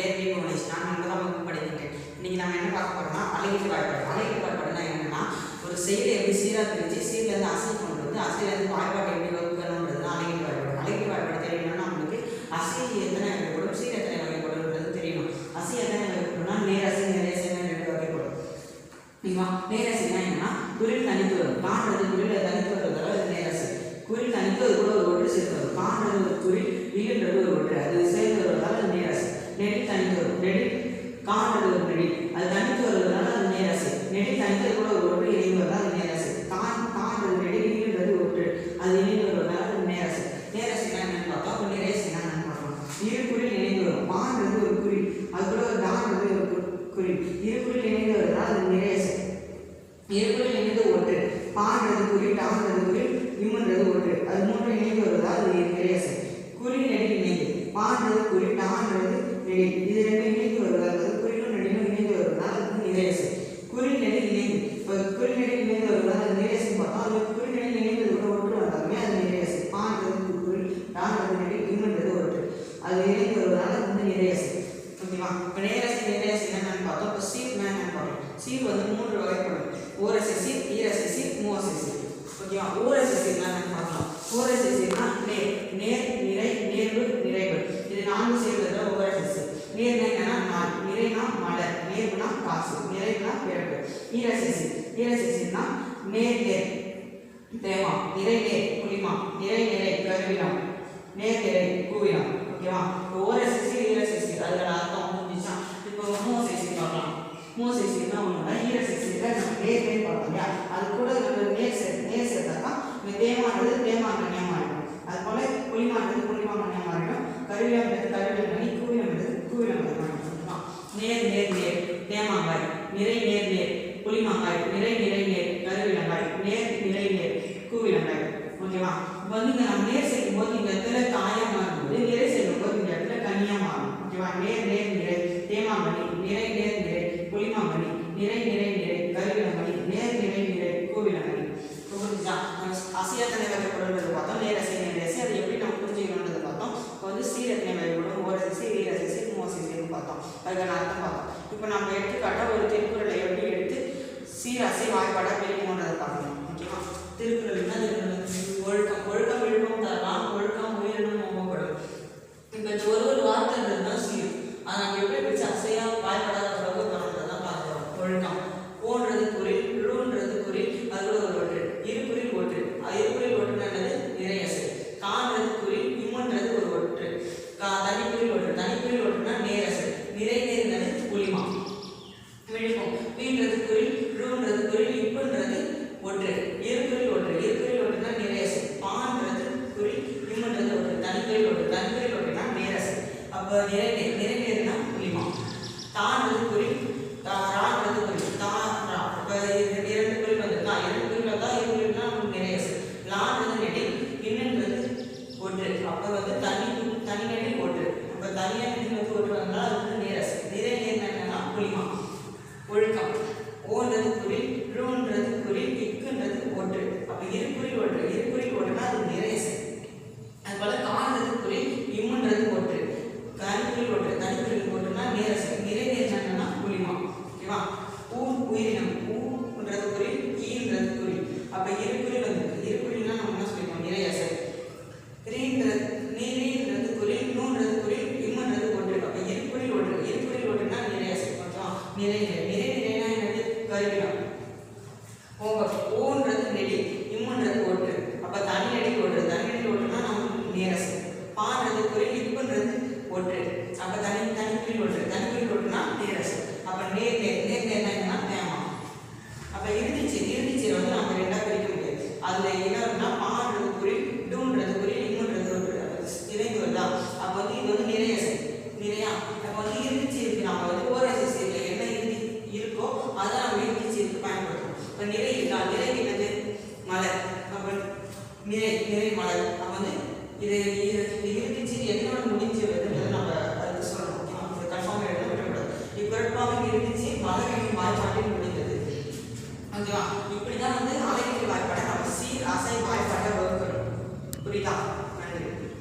பேர் நாலேஜ் புவனேஷ் நான் ஒன்பதாம் வகுப்பு படிக்கின்றேன் இன்னைக்கு நம்ம என்ன பார்க்க போகிறோம்னா அழகிட்டு வாய்ப்பாடு அழகிட்டு வாய்ப்பாடுனா என்னன்னா ஒரு செயலை எப்படி சீராக பிரித்து சீர்லேருந்து அசை கொண்டு வந்து அசையிலேருந்து வாய்ப்பாட்டை எப்படி வகுக்கணுன்றது தான் அழகிட்டு வாய்ப்பாடு அழகிட்டு வாய்ப்பாடு தெரியணும்னா நம்மளுக்கு அசை எத்தனை வகைப்படும் சீர் எத்தனை வகைப்படும்ன்றது தெரியணும். அசை எத்தனை வகைப்படும்னா நேரசை நிறையசைன்னு ரெண்டு வகைப்படும். ஓகேவா? நேரசைனா என்னன்னா குரில் தனித்து வரும். காண்றது குரில் தனித்து வருவதால் நேரசை. குரில் தனித்து அது கூட ஒரு ஒன்று சேர்த்து வரும். காண்றது ஒரு குரில் இகன்றது ஒரு ஒன்று அது சேர்ந்து வருவதால் அது நேரசை நெடி தனித்து வரும் நெடி காண்றது ஒரு நெடி அது தனித்து வருவதால் அது நேரசை நெடி தனித்து கூட ஒரு ஒன்று இணைந்து வருவதால் அது நேரசை கான் காண்றது நெடி இகன்றது ஒன்று அது இணைந்து வருவதால் அது நேரசை நேரசைனா என்னன்னு பார்த்தோம் அப்போ நேரசைனா என்னன்னு பார்த்தோம் இரு குரில் இணைந்து வரும் பான்றது ஒரு குறில் அது கூட ஒரு டான்றது ஒரு கு- குறில் இரு குரில் இணைந்து வருவதால் அது நேரசை இருபுறில் இணைந்து ஒன்று பான்றது குறி டான்றது குறி இம்முன்றது ஒன்று அது மூன்று இணைந்து வருவதால் அது நிறையசை குறி நெடி இணைந்து பான்றது குறி டான்றது இது ரெண்டும் இணைந்து வருவதால் அதாவது குறிலும் நெடிலும் இணைந்து வருவதால் அது நிறையசை குறி இணைந்து. இப்போ இணைந்து வருவதால் அது நிறையசை பார்த்தோம் அது குறி நெடி இணைந்து கூட ஒன்று வந்தாலுமே அது நிறையசை பான்றது குறி டான்றது நெடி இம்முன்றது ஒன்று. அது இணைந்து வருவதால் அது வந்து நிறையசை ஓகேவா? இப்போ நேரசி நேரசி என்னன்னு பார்த்தோம். இப்போ சீர் என்னன்னு பார்த்தோம். சீர் வந்து மூன்று வகைப்படும். ஓரசி சீர் ஈரசி சீர் மூவசி சீர். ஓகேவா? ஓர மலர் காசு நிறைவுனா பிறப்பு. ஈரசிசி ஈரசிசின்னா நேர்நேர் தேவா நிறைநேர் நேர் நிறை நிறை கருவினம் நேர்நிறை கூவினம் ஓகேவா ஓரசிசி ஈரசிசி அதோட அர்த்தம் முடிஞ்சா இப்போ மூசிசி பார்க்கலாம். மூசிசின்னா ஒன்றுனா ஈரசிசியில் நம்ம நேர் நேர் பார்த்தோம் இல்லையா? அது கூட நம்ம நேர் சே நேர் சேர்த்தாக்கா இந்த தேமானது தேமாங்கண்ணியாக இருக்கும் அது போல புளிமானது புளிமாங்கண்ணியாக மாறிடும் கருவியம்ன்றது கருவியங்கனி கூவியம்ன்றது கூவியங்கனி மாறிடும் ஓகேவா? நேர் நேர் நேர் தேமாங்காய் நிறை நேர் நேர் புளிமாங்காய் நிறை நிறை நேர் கருவிலங்காய் நேர் நிறை நேர் கூவிலங்காய் ஓகேவா இப்போ வந்து இங்க நம்ம நேர் சேர்க்கும் போது இந்த இடத்துல காயம் மாறும்போது நிறை சேர்க்கும் போது இந்த இடத்துல கனியாக மாறும். ஓகேவா நேர் நேர் நிறை தேமாமணி நிறை நேர் நிறை புளிமாமணி நிறை நிறை நிறை கருவிலங்கனி நேர் நிறை நிறை கூவிலங்கனி புரிஞ்சுச்சா அசையாத்தனை வகைப்படுறது பார்த்தோம் நேரசை நேரசை அது எப்படி நம்ம புரிஞ்சுக்கணுன்றது பார்த்தோம். இப்போ வந்து சீரத்தனை வகைப்படும் ஓரசிசி ஈரசிசி மூவசிசின்னு பார்த்தோம் அதுக்கான அர்த்தம் பார்த்தோம் இப்போ நம்ம எடுத்துக்காட்ட ஒரு திருக்குறளை எப்படி எடுத்து சீராசை வாய்ப்பாடாக பிரிக்கணுன்றதை பார்க்கணும் ஓகேவா திருக்குறள் என்ன திருக்குறள் ஒழுக்கம் ஒழுக்கம் விழுப்பம் தரலாம் ஒழுக்கம் உயிரினும் ஓம்பப்படும் இப்போ இந்த ஒரு ஒரு வார்த்தைன்றது தான் சீர் அதை நம்ம எப்படி பிடிச்சி அசையா வாய்ப்பாடாத அளவுக்கு பண்ணுறதை தான் பார்க்குறோம் ஒழுக்கம் ஓன்றது குறில் ழுன்றது குறில் அது கூட ஒரு ஒன்று இருகுறில் ஒன்று அது இருகுறில் ஒன்று என்னது நிறையசை கான்றது குறில் இம்முன்றது ஒரு ஒன்று கா தனிக்குறில் ஒன்று தனிக்குறில் ஒன்றுனா நேரசை நிறை நேர்னது புளிமா விழுப்பம் வீன்றது குறில் ழுன்றது குறில் இப்புன்றது ஒன்று இருகுறில் ஒன்று இருகுறில் ஒன்றுனா நிறையசை பான்றது குறில் இம்முன்றது ஒன்று தனிக்குறில் ஒன்று தனிக்குறில் ஒன்றுனா நேரசை அப்போ நிறை நேர் நிறை நேர்னா புளிமா தான்றது குறில் ரான்றது குறில் தா ரா. இப்போ இரண்டு இரண்டு குறில் வந்திருக்கா? இரண்டு குறில் வந்தா இரு குறில்னா நமக்கு நிறையசை லான்றது நெடி இன்னன்றது ஒன்று. அப்போ வந்து தனி தனி நெடி ஒன்று. அப்போ தனியாக நெடி வந்து ஒன்று வந்தால் அது வந்து நேரசை நிறை நேர்னா என்னன்னா புலிமா ஒழுக்கம். ஓன்றது குறில் ழுன்றது குறில் இக்குன்றது ஒன்று அப்போ இருக்குறில் ஒன்று இருக்குறில் ஒன்றுனா அது நிறையசை அதுபோல காண்றது குறில் இம்முன்றது ஒன்று தனிக்குறில் ஒன்று தனிக்குறில் ஒன்றுனா நேரசை நிறை நேர்னா புளிமா ஓகேவா ஊ உயிரினம் ஊன்றது குறில் ஈன்றது குறில் அப்போ இருக்குறி வந்திருக்கு இருக்குறில்னா நம்ம என்ன சொல்லிப்போம் நிறையசை ரீன்றது நீரின்றது குறில் நூன்றது குறில் இம்முன்றது ஒன்று அப்போ இருக்குறில் ஒன்று. இருக்குறில் ஒன்றுனா நிறையசை ஓகேவா நிறை நிறை. நிறை நிறைனா என்னது? கருவிடம் ஓங்க ஓன்றது நெடி இம்முன்றது ஒன்று. அப்ப தனி நெடி ஒன்று. தனி நெடி ஒன்றுனா நம்ம நேரசை பான்றது குறில் இப்புன்றது ஒன்று. அப்ப தனி தனி குறில் ஒன்று. தனி குறில் ஒன்றுனா நேரசை அப்ப நேர் நேர் நேர் நேர்னா என்னன்னா தேமா அப்ப இறுதிச்சீர் இறுதிச்சீர் வந்து நம்ம ரெண்டா பிரிக்க முடியாது என்னன்னா பான்றது டூன்றது குறில் இம்முன்றது ஒன்று இணைந்து அப்ப வந்து இது வந்து நிறைய நிறையா. அப்ப வந்து இருக்கு. நம்ம வந்து ஓரசை என்ன இருந்து இருக்கோ அதை நம்ம இறுதிச்சீருக்கு பயன்படுத்தும் இப்போ நிறை இருக்கா? நிறை என்னது? மலர். நிறை நிறை மலர். அப்ப வந்து இது இது என்னோட முடிஞ்சு வருதுன்றது நம்ம அதுக்கு சொல்லணும். கன்ஃபார்ம் எழுத விடக்கூடாது. இருந்துச்சு மலரின் வாய்ப்பாட்டில் முடிந்தது. ஓகேவா? இப்படி தான் வந்து வாய்ப்பாடை நம்ம வகுக்கணும் புரியுதா?